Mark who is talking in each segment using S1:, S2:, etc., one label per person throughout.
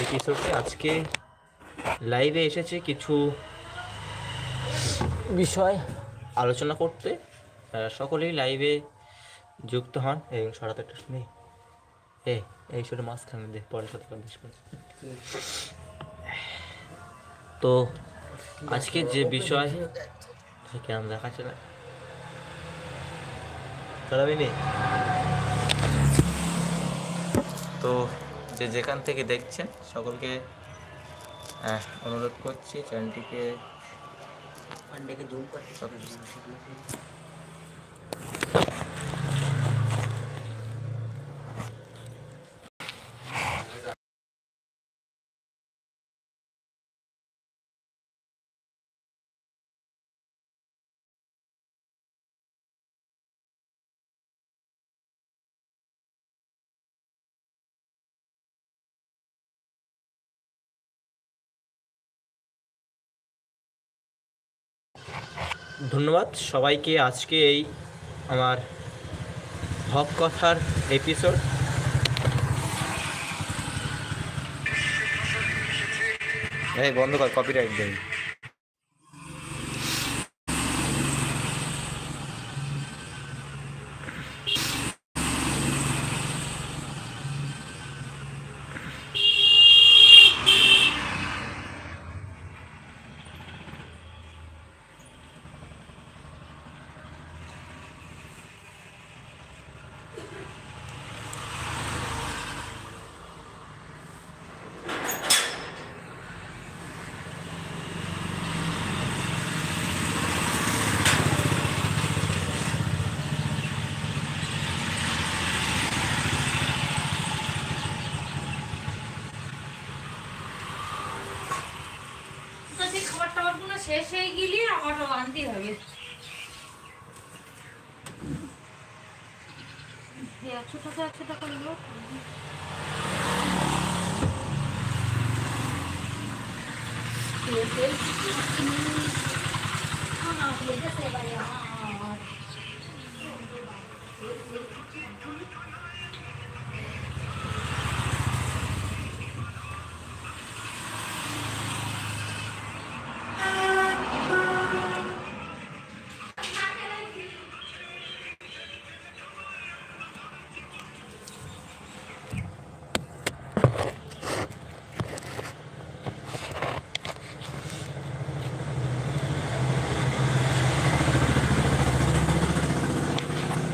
S1: এপিসোডে আজকে লাইভে এসেছে কিছু বিষয়। আলোচনা করতে। সকলেই লাইভে যুক্ত হন। এবং সরাতে শুনি। এ এই ছোটো মাঝখানে দে পরে তো আজকে যে বিষয় কেমন দেখাচ্ছে না। তো যে যেখান থেকে দেখছেন সকলকে অনুরোধ করছি চ্যানেলটিকে ধন্যবাদ। সবাইকে আজকে এই আমার হক কথার এপিসোড এই বন্ধ কর কপিরাইট দেয়
S2: গেলে আমার আনতে হবে। একশো টাকা একশো টাকা নিলো।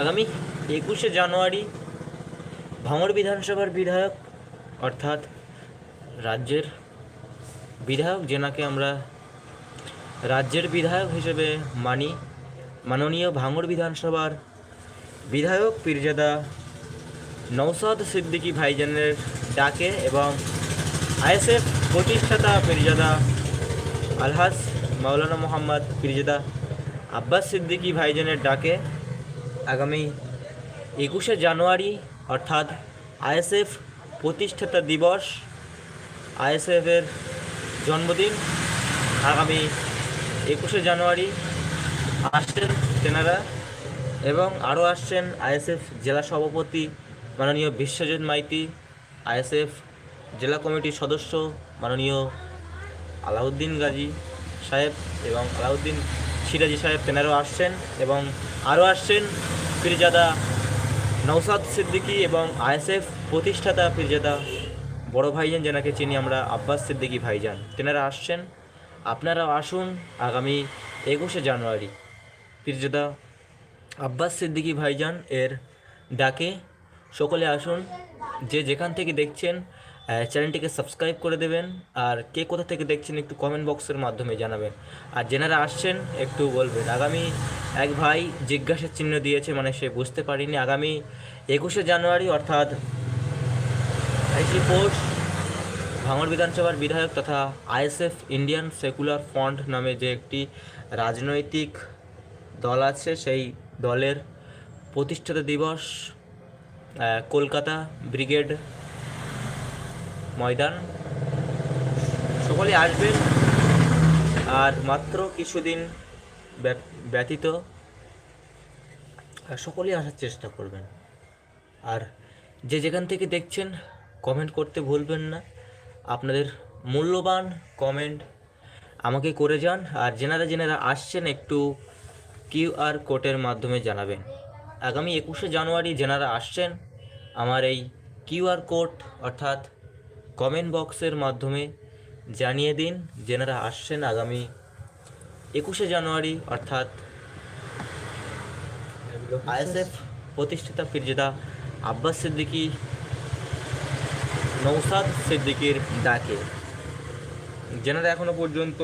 S1: আগামী একুশে জানুয়ারি ভাঙড় বিধানসভার বিধায়ক অর্থাৎ রাজ্যের বিধায়ক, যেনাকে আমরা রাজ্যের বিধায়ক হিসেবে মানি, মাননীয় ভাঙড় বিধানসভার বিধায়ক পীরজাদা নৌসাদ সিদ্দিকী ভাইজানের ডাকে এবং আইএসএফ প্রতিষ্ঠাতা পীরজাদা আলহাস মাওলানা মোহাম্মদ পীরজাদা আব্বাস সিদ্দিকী ভাইজানের ডাকে আগামী একুশে জানুয়ারি, অর্থাৎ আইএসএফ প্রতিষ্ঠাতা দিবস, আইএসএফের জন্মদিন। আগামী একুশে জানুয়ারি আসছেন তেনারা এবং আরও আসছেন আইএসএফ জেলা সভাপতি মাননীয় বিশ্বজিৎ মাইতি, আইএসএফ জেলা কমিটির সদস্য মাননীয় আলাউদ্দিন গাজী সাহেব এবং আলাউদ্দিন সিরাজি সাহেব তেনারাও আসছেন এবং আরও আসছেন ফিরজাদা নৌসাদ সিদ্দিকী এবং আইএসএফ প্রতিষ্ঠাতা পীরজাদা বড় ভাইজান, যেনাকে চিনি আমরা আব্বাস সিদ্দিকী ভাইজান। তেনারা আসছেন। আপনারাও আসুন আগামী একুশে জানুয়ারি। পীরজাদা আব্বাস সিদ্দিকী ভাইজান এর ডাকে সকলে আসুন। যে যেখান থেকে দেখছেন চ্যানেলটিকে সাবস্ক্রাইব করে দেবেন আর কে কোথা থেকে দেখছেন একটু কমেন্ট বক্সের মাধ্যমে জানাবেন। আর যেনারা আসছেন, একটু বলবেন। আগামী এক ভাই জিজ্ঞাসার চিহ্ন দিয়েছে মানে সে বুঝতে পারিনি। আগামী একুশে জানুয়ারি, অর্থাৎ পোষ, ভাঙড় বিধানসভার বিধায়ক তথা আইএসএফ ইন্ডিয়ান সেকুলার ফ্রন্ট নামে যে একটি রাজনৈতিক দল আছে, সেই দলের প্রতিষ্ঠাতা দিবস কলকাতা ব্রিগেড ময়দান। সকলে আসবেন। আর মাত্র কিছুদিন ব্য- ব্যতীত সকলেই আসার চেষ্টা করবেন। আর যে যেখান থেকে দেখছেন কমেন্ট করতে ভুলবেন না। আপনাদের মূল্যবান কমেন্ট আমাকে করে যান। আর যেনারা যেনারা আসছেন, একটু কিউআর কোডের মাধ্যমে জানাবেন। আগামী একুশে জানুয়ারি যেনারা আসছেন, আমার এই কিউআর কোড অর্থাৎ কমেন্ট বক্সের মাধ্যমে জানিয়ে দিন যেনারা আসছেন আগামী একুশে জানুয়ারি, অর্থাৎ আইএসএফ প্রতিষ্ঠাতা ফিরজেদা আব্বাস সিদ্দিকী নৌসাদ সিদ্দিকির ডাকে। যেনারা এখনও পর্যন্ত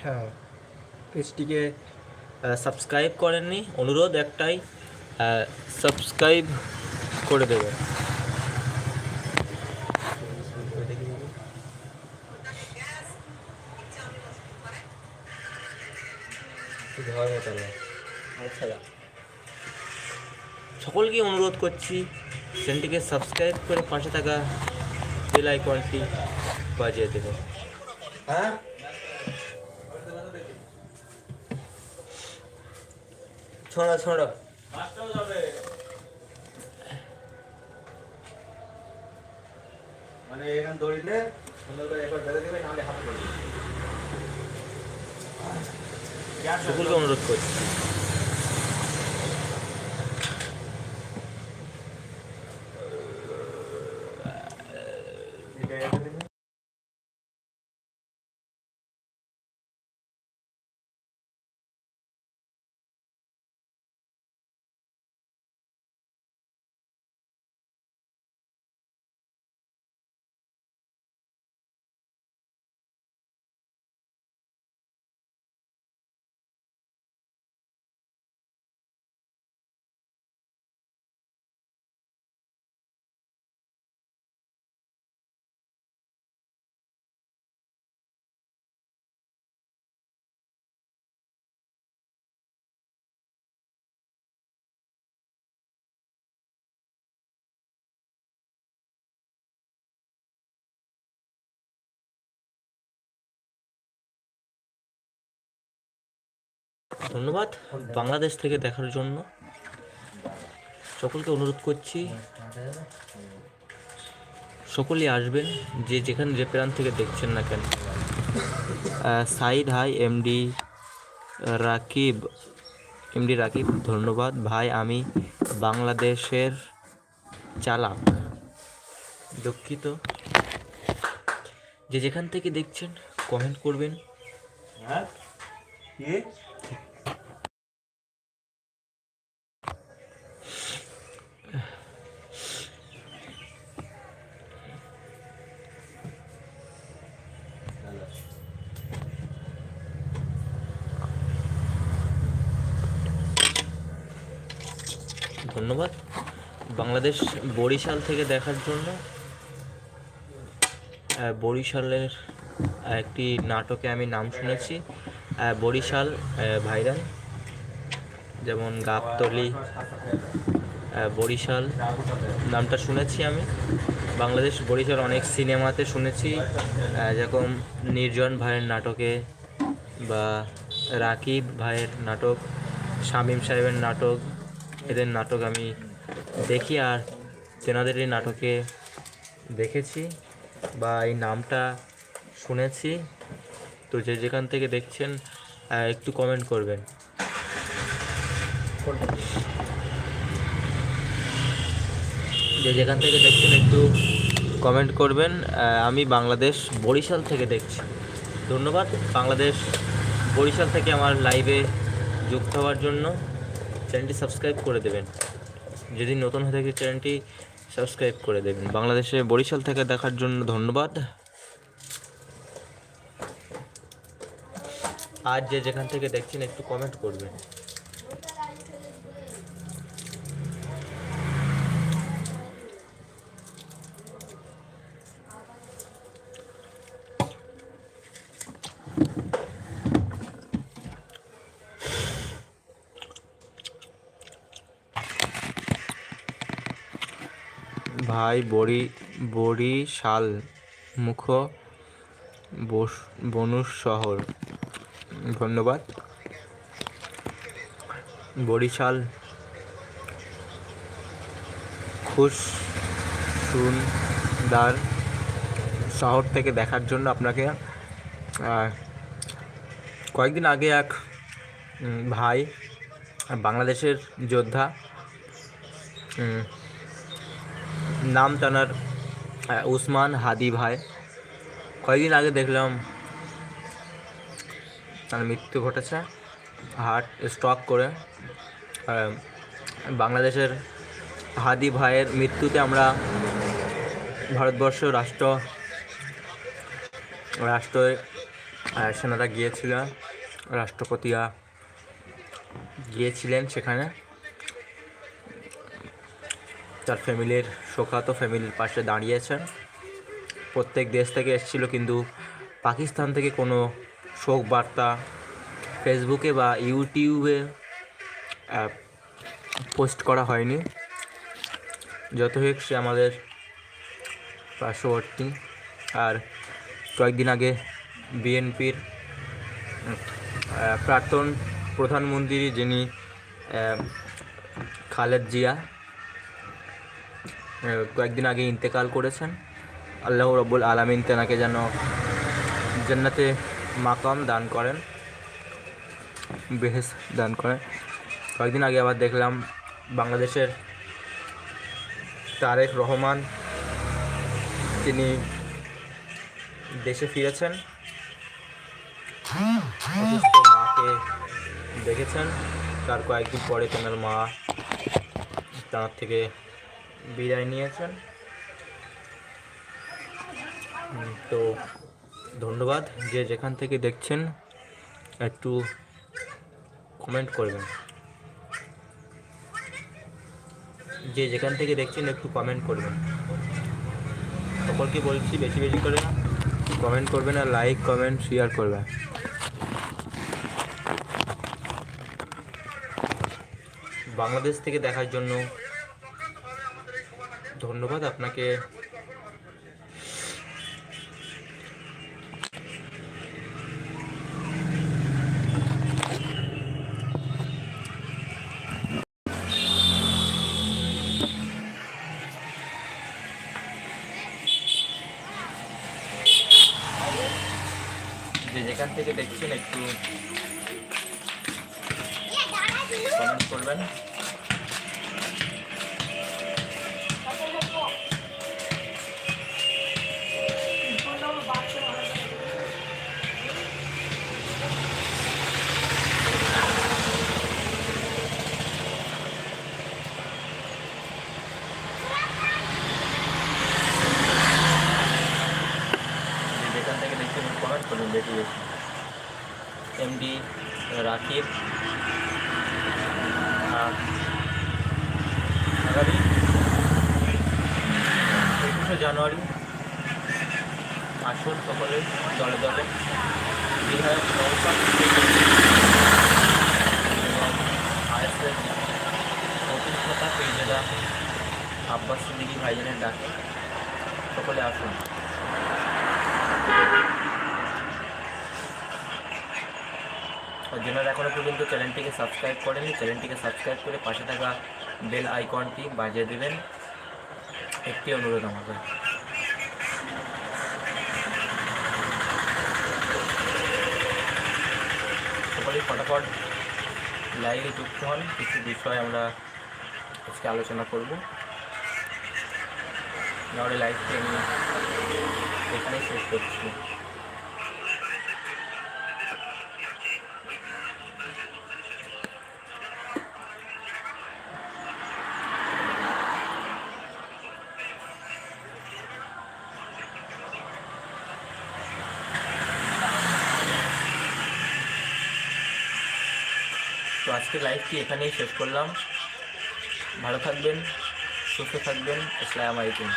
S1: হ্যাঁ পেজটিকে সাবস্ক্রাইব করেননি, অনুরোধ একটাই সাবস্ক্রাইব করে দেবেন। সকলকে অনুরোধ করছি চ্যানেলটিকে সাবস্ক্রাইব করে পাশে থাকা বেল আইকনটি বাজিয়ে দেবেন
S3: হ্যাঁ? ছোড়ো ছোড়ো।
S4: মানে এখানে দৌড়িলে সুন্দর করে একবার বেঁধে দেবে নাহলে হাতে পড়বে।
S1: সকলকে অনুরোধ করছি। ধন্যবাদ বাংলাদেশ থেকে দেখার জন্য। সকলকে অনুরোধ করছি, সকলেই আসবেন, যে যেখানে যে প্রান্ত থেকে দেখছেন না কেন। Saeed, high, MD Rakib MD Rakib, ধন্যবাদ। ভাই, আমি বাংলাদেশের চালাক, দুঃখিত। যে যেখান থেকে দেখছেন কমেন্ট করবেন।
S4: হ্যাঁ কি
S1: ধন্যবাদ বাংলাদেশ বরিশাল থেকে দেখার জন্য বরিশালের একটি নাটকে আমি নাম শুনেছি বরিশাল ভাইরাল। যেমন গাবতলি বরিশাল, নামটা শুনেছি আমি। বাংলাদেশ বরিশাল অনেক সিনেমাতে শুনেছি যেরকম নির্জন ভাইয়ের নাটকে বা রাকিব ভাইয়ের নাটক, শামীম সাহেবের নাটক, এদের নাটক আমি দেখি আর তেনাদের এই নাটকে দেখেছি বা এই নামটা শুনেছি। তো যে যেখান থেকে দেখছেন একটু কমেন্ট করবেন। যে যেখান থেকে দেখছেন, একটু কমেন্ট করবেন। আমি বাংলাদেশ বরিশাল থেকে দেখছি। ধন্যবাদ। বাংলাদেশ বরিশাল থেকে আমার লাইভে যুক্ত হওয়ার জন্য। চ্যানেলটি সাবস্ক্রাইব করে দেবেন। যদি নতুন হয়ে থাকে চ্যানেলটি সাবস্ক্রাইব করে দেবেন। বাংলাদেশে বরিশাল থেকে দেখার জন্য ধন্যবাদ। আর যে যেখান থেকে দেখছেন, একটু কমেন্ট করবেন। ভাই, বড়ি বরিশাল মুখ বনুর শহর। ধন্যবাদ। বরিশাল খুশ, সুন্দর শহর থেকে দেখার জন্য আপনাকে কয়েকদিন আগে এক ভাই, বাংলাদেশের যোদ্ধা নাম আহ, উসমান হাদি ভাই। কয়েকদিন আগে দেখলাম তার মৃত্যু ঘটেছে হার্ট স্ট্রোক করে। বাংলাদেশের হাদি ভাইয়ের মৃত্যুতে আমরা ভারতবর্ষ রাষ্ট্র রাষ্ট্রের সেনারা গিয়েছিল রাষ্ট্রপতিরা গিয়েছিলেন সেখানে। তার ফ্যামিলির শোকাত ফ্যামিলির পাশে দাঁড়িয়েছেন। প্রত্যেক দেশ থেকে এসেছিল, কিন্তু পাকিস্তান থেকে কোনো শোক বার্তা ফেসবুকে বা ইউটিউবে পোস্ট করা হয়নি। যত হোক সে আমাদের পার্শ্ববর্তী। আর কয়েকদিন আগে বিএনপির প্রাক্তন প্রধানমন্ত্রী যিনি খালেদ জিয়া কয়েকদিন আগে ইন্তেকাল করেছেন। আল্লাহ রব্বুল আলমিন তেনাকে যেন জান্নাতে মাকাম দান করেন বেহেস দান করেন। কয়েকদিন আগে আবার দেখলাম বাংলাদেশের তারেক রহমান তিনি দেশে ফিরেছেন। মাকে দেখেছেন। তার কয়েকদিন পরে তেনার মা তার থেকে বিদায় নিয়েছেন। তো ধন্যবাদ যে যেখান থেকে দেখছেন, একটু কমেন্ট করবেন। যে যেখান থেকে দেখছেন, একটু কমেন্ট করবেন। সকলকে বলছি বেশি বেশি করে কমেন্ট করবেন আর লাইক কমেন্ট শেয়ার করবেন। বাংলাদেশ থেকে দেখার জন্য ধন্যবাদ আপনাকে। যে যেখান থেকে দেখছেন একটু কমেন্ট করবেন। জানুয়ারি। আসুন সকলে দলে দলে। বিধায়ক নৌসাদ এবং আইএসএফ প্রতিষ্ঠাতা পেজেদা আব্বাস সিদ্দিকী ভাইজানের ডাকে। সকলে আসুন যারা এখনও পর্যন্ত চ্যানেলটিকে সাবস্ক্রাইব করেনি। চ্যানেলটিকে সাবস্ক্রাইব করে পাশে থাকা বেল আইকনটি বাজিয়ে দেবেন। একটি অনুরোধ আমাদের। সকলেই ফটাফট লাইভে যুক্ত হন। কিছু বিষয় আমরা আজকে আলোচনা করব। নাহলে লাইভটি আমি এখানেই শেষ করছি। আজকে লাইভটি এখানেই শেষ করলাম। ভালো থাকবেন সুস্থ থাকবেন। আসসালামু আলাইকুম।